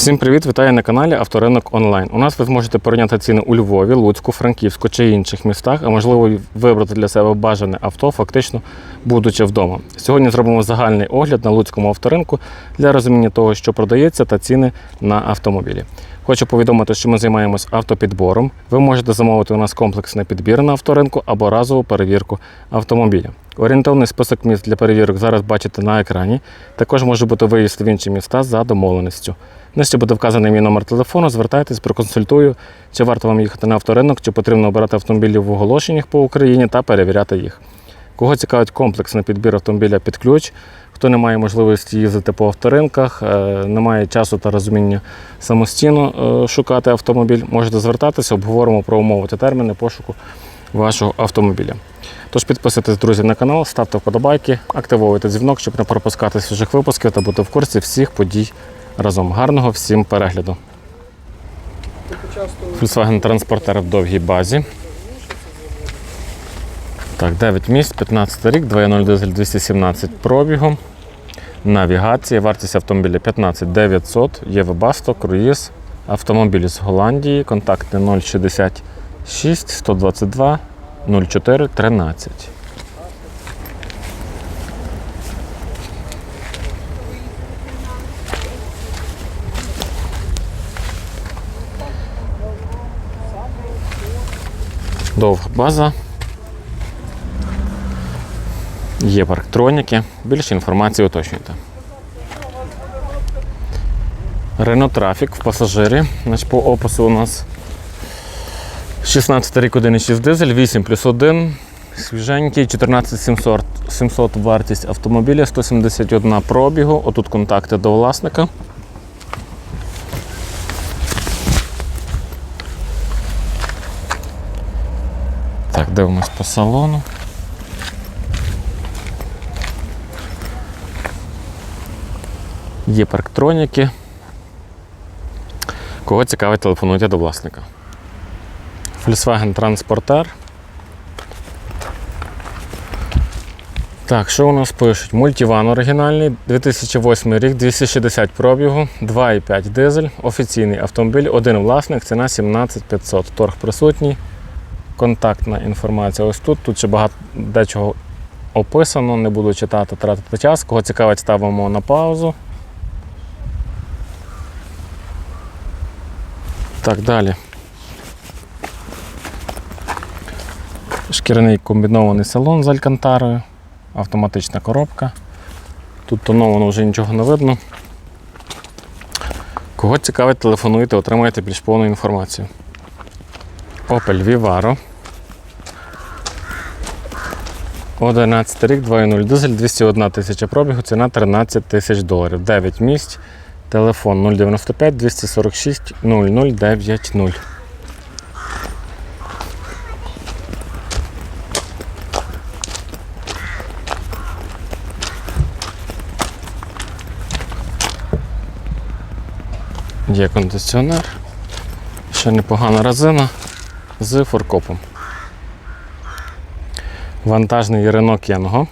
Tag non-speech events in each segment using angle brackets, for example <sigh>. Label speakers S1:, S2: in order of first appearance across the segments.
S1: Всім привіт! Вітаю на каналі Авторинок Онлайн. У нас ви зможете порівняти ціни у Львові, Луцьку, Франківську чи інших містах, а можливо вибрати для себе бажане авто, фактично будучи вдома. Сьогодні зробимо загальний огляд на Луцькому авторинку для розуміння того, що продається, та ціни на автомобілі. Хочу повідомити, що ми займаємось автопідбором. Ви можете замовити у нас комплексний підбір на авторинку або разову перевірку автомобіля. Орієнтовний список міст для перевірок зараз бачите на екрані. Також може бути виїзд в інші міста за домовленістю. Нижче буде вказаний мій номер телефону. Звертайтесь, проконсультую, чи варто вам їхати на авторинок, чи потрібно обирати автомобілі в оголошеннях по Україні та перевіряти їх. Кого цікавить комплексний підбір автомобіля під ключ, хто не має можливості їздити по авторинках, е, не має часу та розуміння самостійно е, шукати автомобіль, можете звертатися, обговоримо про умови та терміни пошуку вашого автомобіля. Тож підписуйтесь, друзі, на канал, ставте вподобайки, активовуйте дзвінок, щоб не пропускати свіжих випусків та бути в курсі всіх подій разом. Гарного всім перегляду. Volkswagen Transporter в довгій базі. Так, 9 місць, 15 рік, 2.0 дизель 217 пробігом. Навігація, вартість автомобіля 15 900, є круїз, автомобіль з Голландії, контакти 066 122 04 13. Довга база. Є парктроніки. Більше інформації уточнюйте. Renault Traffic в пасажирі. Значить, по опису у нас 16 рік 1,6 дизель, 8 плюс 1. Свіженький, 14 700, 700 вартість автомобіля, 171 пробігу. Отут контакти до власника. Так, дивимось по салону. Є парктроніки. Кого цікавить, телефонуйте до власника. Volkswagen Transporter. Так, що у нас пишуть? Мультиван оригінальний, 2008 рік, 260 пробігу, 2,5 дизель, офіційний автомобіль, один власник, ціна 17500. Торг присутній. Контактна інформація ось тут. Тут ще багато дечого описано, не буду читати, тратити час. Кого цікавить, ставимо на паузу. Так, далі. Шкіряний комбінований салон з алькантарою, автоматична коробка. Тут тоновано вже нічого не видно. Кого цікавить, телефонуйте, отримаєте більш повну інформацію. Opel Vivaro. 11 рік, 2.0 дизель, 201 тисяча пробігу, ціна 13 тисяч доларів. 9 місць. Телефон 095 246 0090. Є кондиціонер. Ще непогана резина з форкопом. Вантажний Renault Kangoo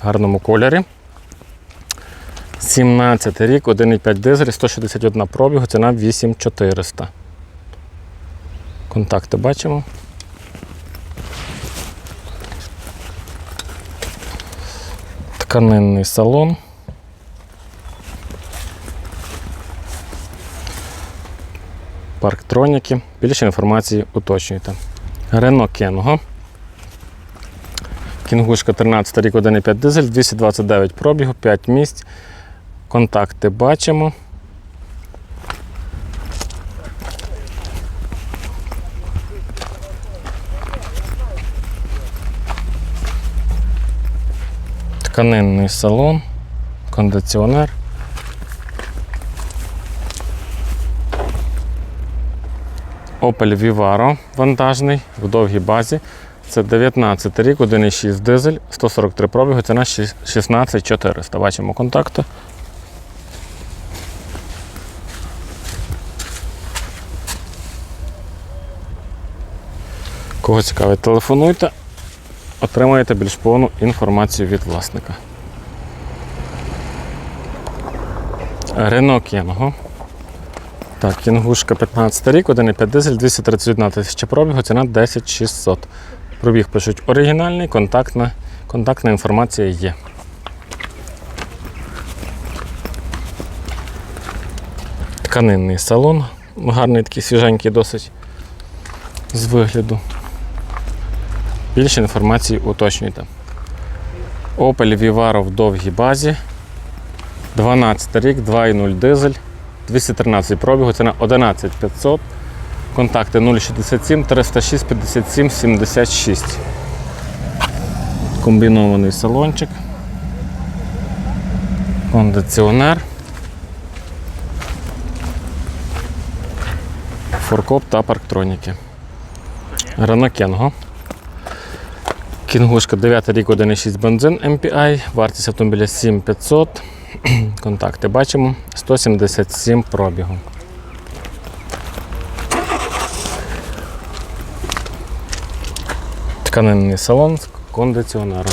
S1: в гарному кольорі. 17 рік, 1,5 дизель, 161 пробігу, ціна 8400. Контакти бачимо. Тканинний салон. Парктроніки. Більше інформації уточнюйте. Renault Kangoo. Кінгушка 13 рік 1,5 дизель, 229 пробігу, 5 місць. Контакти бачимо. Тканинний салон, кондиціонер. Opel Vivaro вантажний в довгій базі. Це 19 рік, 1,6 дизель, 143 пробігу, ціна 16400. Бачимо контакти. Кого цікавить, телефонуйте, отримаєте більш повну інформацію від власника. Renault Kangoo Так, кінгушка 15 рік, 1,5 дизель, 231 тисяча пробігу, ціна 10 600. Пробіг пишуть оригінальний, контактна, контактна інформація є. Тканинний салон, гарний такий свіженький досить з вигляду. Більше інформації уточнюйте. Opel Vivaro в довгій базі. 12 рік, 2,0 дизель, 213 пробігу, ціна 11 500. Контакти 067 306 57 76. Комбінований салончик. Кондиціонер. Форкоп та парктроніки. Рено Кенго. Кінгушка 9 рік 1,6 бензин MPI, вартість автомобіля 7500. <clears throat> Контакти бачимо 177 пробігу. Тканинний салон з кондиціонером.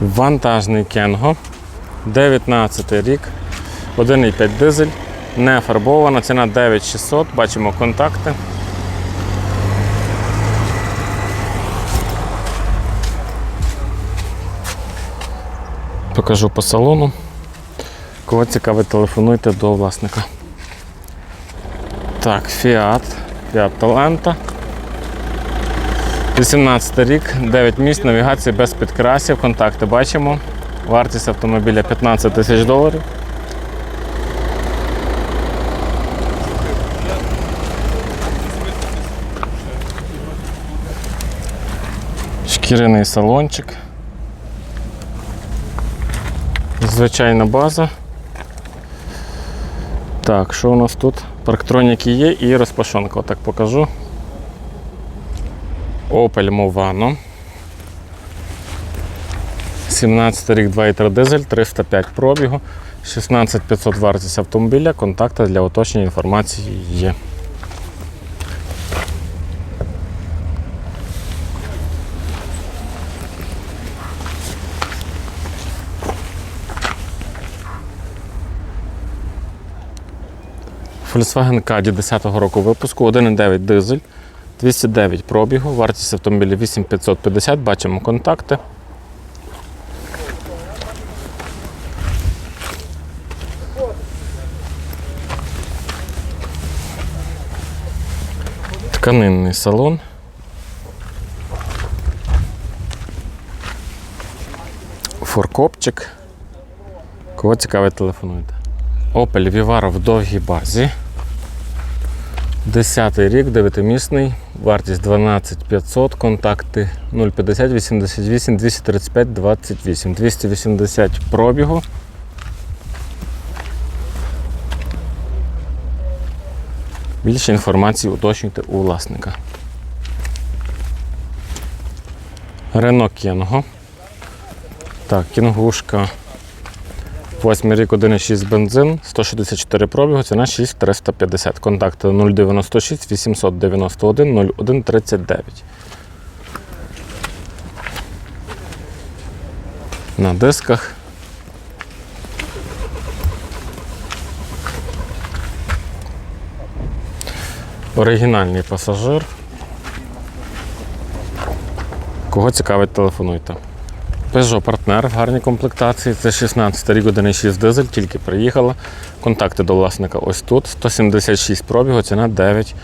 S1: Вантажний Кенго. 19 рік, 1,5 дизель, не фарбована, ціна 9600, бачимо контакти. Покажу по салону. Кого цікавить, телефонуйте до власника. Так, Fiat, Fiat Talenta. 18 рік, 9 місць, навігація без підкрасів, контакти бачимо. Вартість автомобіля 15 тисяч доларів. Шкіряний салончик. Звичайна база. Так, що у нас тут? Парктроніки є і розпашонка. Отак покажу. Opel Movano. 17 рік 2,3 дизель, 305 пробігу, 16500 вартість автомобіля, контакти для уточнення інформації є. Volkswagen Caddy 10-го року випуску, 1,9 дизель, 209 пробігу, вартість автомобіля 8550, бачимо контакти. Тканинний салон. Форкопчик. Кого цікавить, телефонуйте. Opel Vivaro в довгій базі. 10 рік, 9-місний, вартість 12500, контакти 050 88 235 28, 280 пробігу. Більше інформації уточнюйте у власника. Рено Кенго. Так, кінгушка. 8 рік 1,6 бензин, 164 пробігу, ціна 6350. Контакти 096 891 0139. На дисках. Оригінальний пасажир. Кого цікавить, телефонуйте. Peugeot партнер в гарній комплектації. Це 16 рік 1,6 дизель, тільки приїхала. Контакти до власника ось тут. 176 пробігу, ціна 9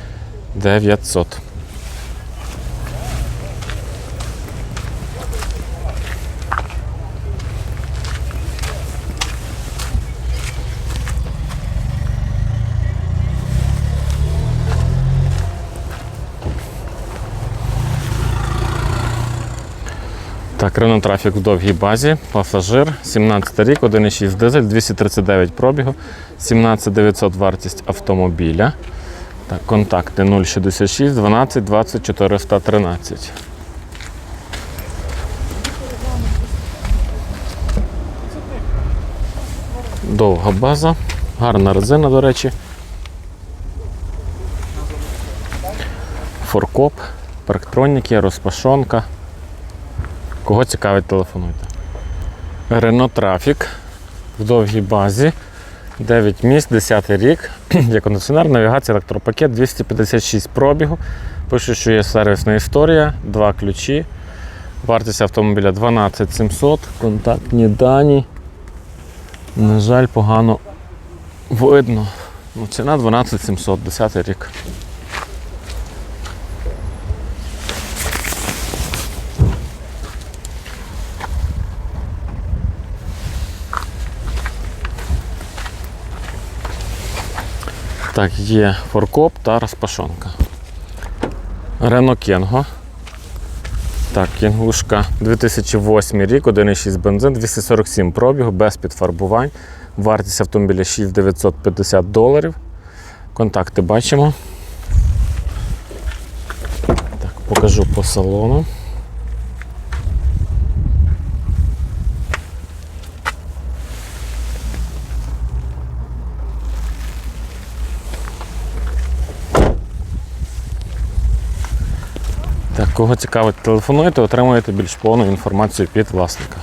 S1: Так, Renault Трафік в довгій базі, пасажир, 17 рік, 1,6 дизель, 239 пробігу, 17900 вартість автомобіля. Так, контакти 066 12 20 413. Довга база, гарна резина, до речі. Форкоп, парктроніки, розпашонка. Кого цікавить, телефонуйте. Renault Traffic в довгій базі. 9 місць, 10 рік. <clears throat> Є кондиціонер, навігація, електропакет, 256 пробігу. Пишу, що є сервісна історія, два ключі. Вартість автомобіля 12 700, контактні дані. На жаль, погано видно. Ну, ціна 12 700, 10 рік. Так, є форкоп та розпашонка. Рено Кенго. Так, кінгушка 2008 рік, 1,6 бензин, 247 пробігу, без підфарбувань. Вартість автомобіля 6950 доларів. Контакти бачимо. Так, покажу по салону. Так, кого цікавить, телефонуйте, отримуєте більш повну інформацію від власника.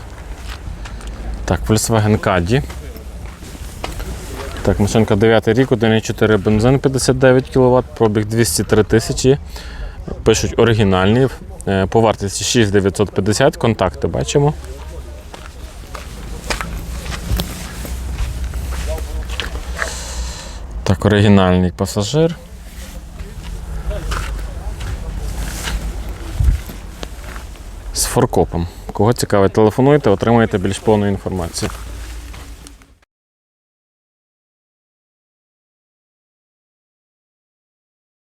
S1: Так, Volkswagen Caddy. Так, машинка 9 рік, 1,4 бензин 59 кВт, пробіг 203 тисячі. Пишуть оригінальний. Е, По вартості 6950, контакти бачимо. Так, оригінальний пасажир. з форкопом. Кого цікавить, телефонуйте, отримаєте більш повну інформацію.